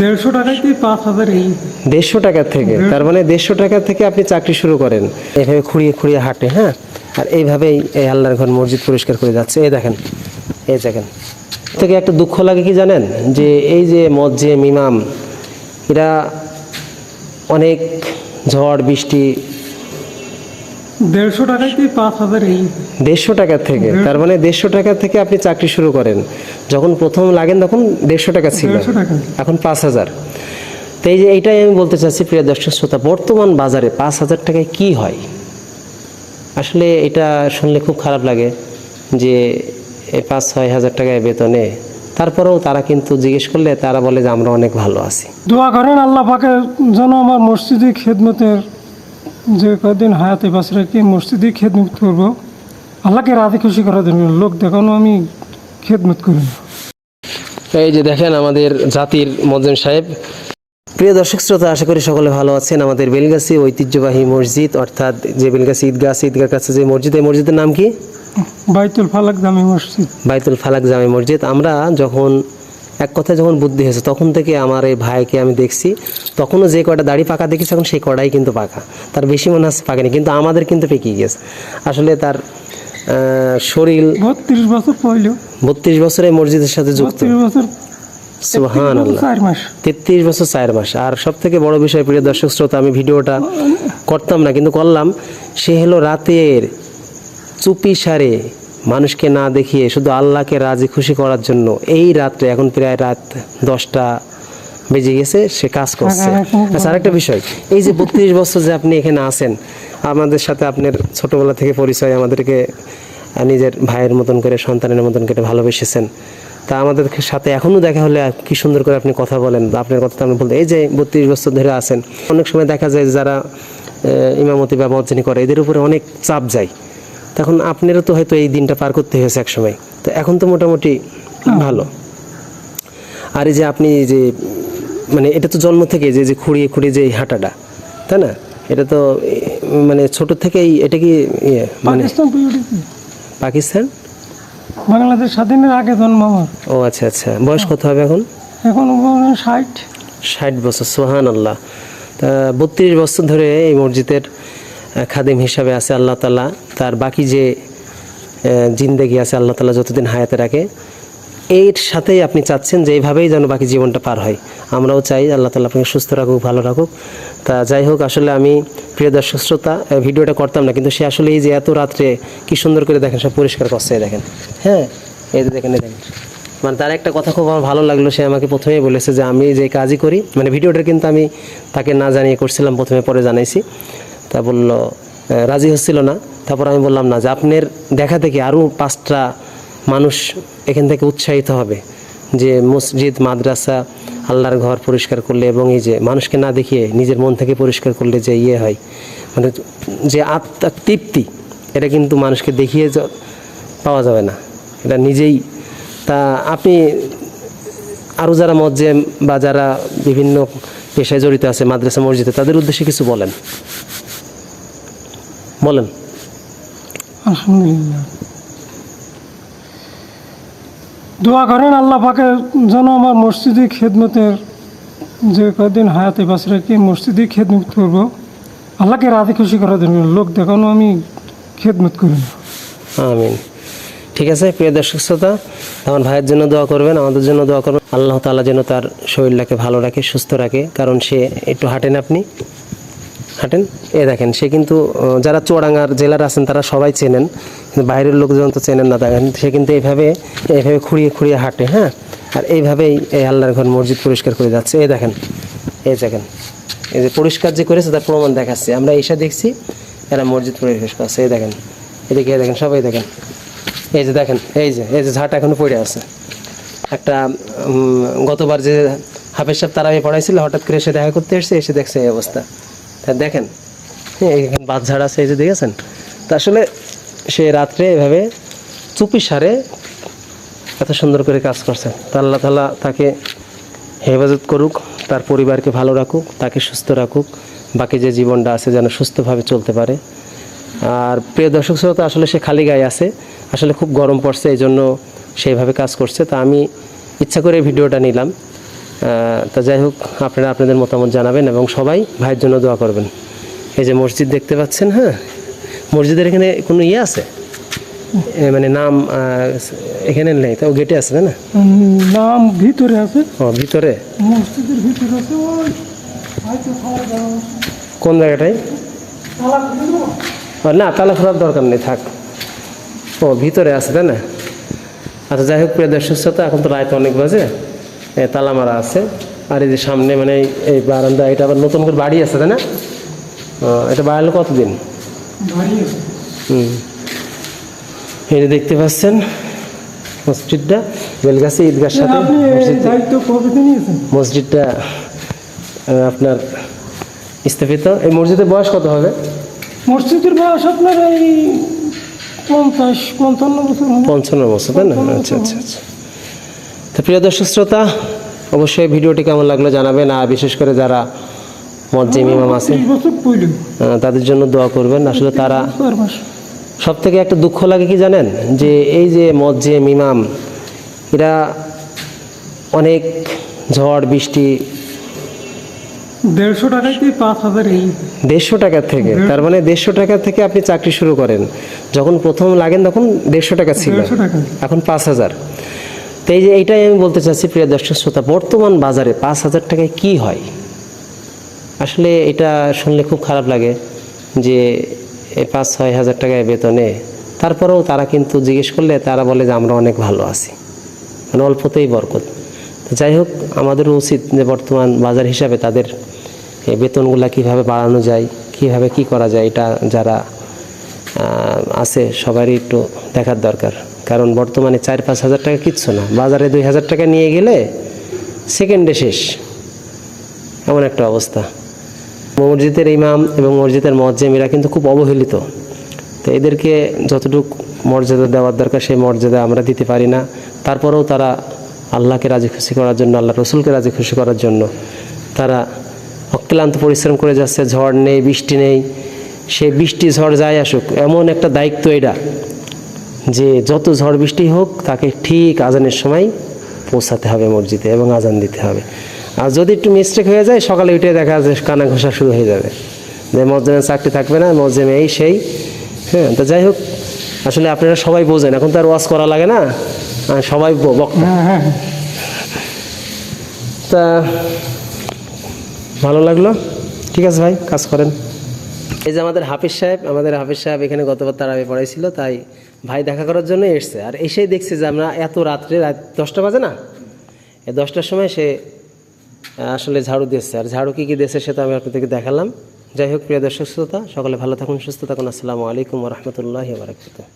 দেড়শো টাকার পাঁচ হাজার দেড়শো টাকা থেকে। তার মানে দেড়শো টাকা থেকে আপনি চাকরি শুরু করেন। এইভাবে খুঁড়িয়ে খুঁড়িয়ে হাঁটে হ্যাঁ? আর এইভাবেই এই আল্লাহর ঘর মসজিদ পরিষ্কার করে যাচ্ছে। এই দেখেন এই দেখেন। থেকে একটা দুঃখ লাগে কি জানেন? যে এই যে মসজিদ ইমাম এরা অনেক ঝড় বৃষ্টি দেড়শো টাকায় কি পাঁচ হাজার দেড়শো টাকা থেকে। তার মানে দেড়শো টাকা থেকে আপনি চাকরি শুরু করেন। যখন প্রথম লাগেন তখন দেড়শো টাকা ছিল। এখন পাঁচ হাজার। তো এই যে এইটাই আমি বলতে চাচ্ছি প্রিয় দর্শক শ্রোতা বর্তমান বাজারে পাঁচ হাজার টাকায় কি হয়? আসলে এটা শুনলে খুব খারাপ লাগে যে পাঁচ ছয় হাজার টাকায় বেতনে তারপরেও তারা কিন্তু জিজ্ঞেস করলে তারা বলে যে আমরা অনেক ভালো আছি। দোয়া করেন আল্লাহ পাকে যেন আমার মসজিদে খেদমতের যে কদিন হায়াতে বাস রেখে মসজিদে খেদমত করব। আল্লাহকে রাতে খুশি করার জন্য লোক দেখানো আমি খেদমত করি। এই যে দেখেন আমাদের জাতির মজেন সাহেব। প্রিয় দর্শক শ্রোতা আশা করি সকলে ভালো আছেন। আমাদের বেলগাছি ঐতিহ্যবাহী মসজিদ অর্থাৎ যে বেলগাছি ঈদগাহ আছে ঈদগার কাছে যে মসজিদ এই মসজিদের নাম কি? বাইতুল ফালাক দামি মসজিদ। বাইতুল ফালাক জামে মসজিদ। আমরা যখন এক কথায় যখন বুদ্ধি হয়েছে তখন থেকে আমার এই ভাইকে আমি দেখছি। তখনও যে কটা দাড়ি পাকা দেখেছি এখন সেই কটাই কিন্তু পাকা। তার বেশি মনে হচ্ছে পাকেনি কিন্তু আমাদের কিন্তু পেকে গেছে। আসলে তার শরীর বত্রিশ বছর পইলেও বত্রিশ বছর এই মসজিদের সাথে যুক্ত। বছর সুহান তেত্রিশ বছর চার মাস। আর সব থেকে বড় বিষয় প্রিয় দর্শক শ্রোতা আমি ভিডিওটা করতাম না কিন্তু করলাম। সে হলো রাতের চুপি সারে মানুষকে না দেখিয়ে শুধু আল্লাহকে রাজি খুশি করার জন্য এই রাত্রে এখন প্রায় রাত দশটা বেজে গেছে সে কাজ করছে। আচ্ছা আরেকটা বিষয়। এই যে বত্রিশ বছর যে আপনি এখানে আছেন আমাদের সাথে আপনার ছোটবেলা থেকে পরিচয় আমাদেরকে নিজের ভাইয়ের মতন করে সন্তানের মতন করে ভালোবেসেছেন। তা আমাদের সাথে এখনও দেখা হলে কি সুন্দর করে আপনি কথা বলেন বা আপনার কথা আমি বলতে এই যে বত্রিশ বছর ধরে আছেন অনেক সময় দেখা যায় যারা ইমামতি বা মজ্জিনী করে এদের উপরে অনেক চাপ যায়। তখন আপনারও তো হয়তো এই দিনটা পার করতে হয়েছে এক সময় তো এখন তো মোটামুটি ভালো। আর এই যে আপনি যে মানে এটা তো জন্ম থেকে যে যে খুঁড়িয়ে খুঁড়িয়ে যে এই হাঁটাটা তাই না? এটা তো মানে ছোট থেকেই এটা কি ইয়ে মানে পাকিস্তান বাংলাদেশ স্বাধীনের আগে জন্ম আমার। ও আচ্ছা আচ্ছা। বয়স কত হবে এখন? এখন ষাট। ষাট বছর সোহান আল্লাহ তা বত্রিশ বছর ধরে এই মসজিদের খাদিম হিসাবে আছে আল্লাহ তালা তার বাকি যে জিন্দেগি আছে, আল্লাহ তালা যতদিন হায়াতে রাখে, এর সাথেই আপনি চাচ্ছেন যে এইভাবেই যেন বাকি জীবনটা পার হয়। আমরাও চাই আল্লাহ তালা আপনাকে সুস্থ রাখুক, ভালো রাখুক। তা যাই হোক, আসলে আমি প্রিয় দর্শক, শ্রোতা ভিডিওটা করতাম না, কিন্তু সে আসলে এই যে এত রাত্রে কি সুন্দর করে দেখেন, সব পরিষ্কার করছে দেখেন। হ্যাঁ এই যে দেখেন দেখেন। মানে তার একটা কথা খুব আমার ভালো লাগল, সে আমাকে প্রথমেই বলেছে যে আমি যে কাজই করি মানে ভিডিওটা কিন্তু আমি তাকে না জানিয়ে করছিলাম, প্রথমে পরে জানাইছি। তা বলল রাজি হচ্ছিল না। তারপর আমি বললাম, না, যে আপনার দেখা থেকে আরও পাঁচটা মানুষ এখান থেকে উৎসাহিত হবে যে মসজিদ, মাদ্রাসা, আল্লাহর ঘর পরিষ্কার করলে এবং এই যে মানুষকে না দেখিয়ে নিজের মন থেকে পরিষ্কার করলে যে ইয়ে হয়। মানে যে আত্মার তৃপ্তি, এটা কিন্তু মানুষকে দেখিয়ে পাওয়া যাবে না। এটা নিজেই তা আপনি আরও যারা মজ্জেম বা যারা বিভিন্ন পেশায় জড়িত আছে, মাদ্রাসা, মসজিদে, তাদের উদ্দেশ্যে কিছু বলেন। বলেন। আলহামদুলিল্লাহ। দোয়া করেন আল্লাহ পাকে যেন আমার মসজিদে খেদমতের যে কদিন হায়াতে বাস রেখে মসজিদে খেদমত করব, আল্লাহকে রাতে খুশি করার জন্য লোক দেখানো আমি খেদমত করি। আমিন। ঠিক আছে, প্রিয় দর্শক শ্রোতা, আমার ভাইয়ের জন্য দোয়া করবেন, আমাদের জন্য দোয়া করবেন। আল্লাহ তাআলা যেন তার শরীরটাকে ভালো রাখে, সুস্থ রাখে, কারণ সে একটু হাঁটেন আপনি। হাঁটেন? এ দেখেন, সে কিন্তু যারা চুয়াডাঙ্গার জেলার আছেন, তারা সবাই চেনেন। বাইরের লোকজন তো চেনেন না, দেখেন। সে কিন্তু এইভাবে এইভাবে খুঁড়িয়ে খুঁড়িয়ে হাঁটে হ্যাঁ? আর এইভাবেই এই আল্লাহর ঘর মসজিদ পরিষ্কার করে যাচ্ছে। এই দেখেন এই দেখেন। এই যে পরিষ্কার যে করেছে, তার প্রমাণ দেখাচ্ছে। আমরা এসে দেখছি, এরা মসজিদ পরিষ্কার করছে। এই দেখেন, এদিকে দেখেন, সবাই দেখেন। এই যে দেখেন, এই যে এই যে ঝাঁট এখনও পড়ে আছে। একটা গতবার যে হাফেজ সাহেব তারা পড়াইছিল, হঠাৎ করে এসে দেখা করতে এসে এসে দেখছে এই অবস্থা। দেখেন হ্যাঁ এখানে ঝাড় আছে, এই যে দেখেছেন? তা আসলে সে রাত্রে এভাবে চুপি সারে এত সুন্দর করে কাজ করছে। তা আল্লাহ তালা তাকে হেফাজত করুক, তার পরিবারকে ভালো রাখুক, তাকে সুস্থ রাখুক, বাকি যে জীবনটা আছে যেন সুস্থভাবে চলতে পারে। আর প্রিয় দর্শক শ্রোতা, আসলে সে খালি গায়ে আছে, আসলে খুব গরম পড়ছে এই জন্য সেইভাবে কাজ করছে। তা আমি ইচ্ছা করে ভিডিওটা নিলাম। তা যাই হোক আপনারা আপনাদের মতামত জানাবেন এবং সবাই ভাইয়ের জন্য দোয়া করবেন। এই যে মসজিদ দেখতে পাচ্ছেন হ্যাঁ? মসজিদের এখানে কোনো ইয়ে আছে? মানে নাম এখানে নেই তো গেটে আছে তাই না? নাম ভিতরে আছে। ও ভিতরে? মসজিদের ভিতরে আছে কোন জায়গাটায়? তালা খুলে দেবো? না তালা খোলার দরকার নেই থাক। ও ভিতরে আছে তাই না? আচ্ছা যাই হোক প্রিয় দর্শক শ্রোতা এখন তো রাত অনেক বাজে। তালা মারা আছে। আর এই যে সামনে মানে এই- বারান্দা এটা আবার নতুন করে বাড়ি আছে তাই না? এটা বাড়ালো কতদিন? হুম। এই দেখতে পাচ্ছেন মসজিদটা বেলগাছি ঈদগার সাথে মসজিদটা। আপনার স্থাপিত এই মসজিদের বয়স কত হবে? মসজিদের বয়স আপনার এই পঞ্চাশ পঞ্চান্ন বছর হবে। পঞ্চান্ন বছর তাই না? আচ্ছা আচ্ছা আচ্ছা। তো প্রিয় দর্শক শ্রোতা অবশ্যই ভিডিওটি কেমন লাগল জানাবেন আর বিশেষ করে যারা মজ্জিম ইমাম আছে তাদের জন্য দোয়া করবেন। আসলে তারা সব থেকে একটা দুঃখ লাগে কি জানেন? যে এই যে মজ্জিম ইমাম এরা অনেক ঝড় বৃষ্টি দেড়শো টাকাইতে পাঁচ হাজার দেড়শো টাকার থেকে তার মানে দেড়শো টাকা থেকে আপনি চাকরি শুরু করেন। যখন প্রথম লাগেন তখন দেড়শো টাকা ছিল। এখন পাঁচ হাজার। তো এই যে এইটাই আমি বলতে চাচ্ছি, প্রিয় দর্শক শ্রোতা, বর্তমান বাজারে পাঁচ হাজার টাকায় কি হয়? আসলে এটা শুনলে খুব খারাপ লাগে যে পাঁচ, ছয় হাজার টাকায় বেতনে, তারপরেও তারা কিন্তু জিজ্ঞেস করলে তারা বলে যে আমরা অনেক ভালো আছি মানে অল্পতেই বরকত। যাই হোক আমাদেরও উচিত যে বর্তমান বাজার হিসাবে তাদের বেতনগুলা কীভাবে বাড়ানো যায়, কীভাবে কি করা যায়, এটা যারা আছে সবারই একটু দেখার দরকার। কারণ বর্তমানে চার পাঁচ হাজার টাকা কিচ্ছু না। বাজারে দুই হাজার টাকা নিয়ে গেলে সেকেন্ডে শেষ। এমন একটা অবস্থা। মসজিদের ইমাম এবং মসজিদের মজ্জেম এরা কিন্তু খুব অবহেলিত। তো এদেরকে যতটুকু মর্যাদা দেওয়ার দরকার, সেই মর্যাদা আমরা দিতে পারি না। তারপরেও তারা আল্লাহকে রাজি খুশি করার জন্য আল্লাহ রসুলকে রাজি খুশি করার জন্য তারা অক্লান্ত পরিশ্রম করে যাচ্ছে। ঝড় নেই, বৃষ্টি নেই। সে বৃষ্টি ঝড় যাই আসুক, এমন একটা দায়িত্ব এটা। যে যত ঝড় বৃষ্টি হোক তাকে ঠিক আজানের সময় পৌঁছাতে হবে মসজিদে এবং আজান দিতে হবে। আর যদি একটু মিস্টেক হয়ে যায় সকালে উঠে দেখা যায় কানা ঘোষা শুরু হয়ে যাবে। যে মসজিদে চাকরি থাকবে না মসজিদে এই সেই। হ্যাঁ তো যাই হোক আসলে আপনারা সবাই বোঝেন এখন তো আর ওয়াশ করা লাগে না। সবাই বক্তা। হ্যাঁ হ্যাঁ হ্যাঁ। তা ভালো লাগল? ঠিক আছে ভাই কাজ করেন। এই যে আমাদের হাফিজ সাহেব, আমাদের হাফিজ সাহেব এখানে গতবার তারাবে পড়াইছিল, তাই ভাই দেখা করার জন্য এসছে। আর এসেই দেখছে যে আমরা এত রাত্রে, রাত দশটা বাজে না? দশটার সময় সে আসলে ঝাড়ু দিয়েছে। আর ঝাড়ু কী কী দিয়েছে সেটা আমি আপনাদেরকে দেখালাম। যাই হোক, প্রিয় দর্শক, শ্রোতা, সকলে ভালো থাকুন, সুস্থ থাকুন। আসসালামু আলাইকুম রহমতুল্লাহ বারাকাতুহ।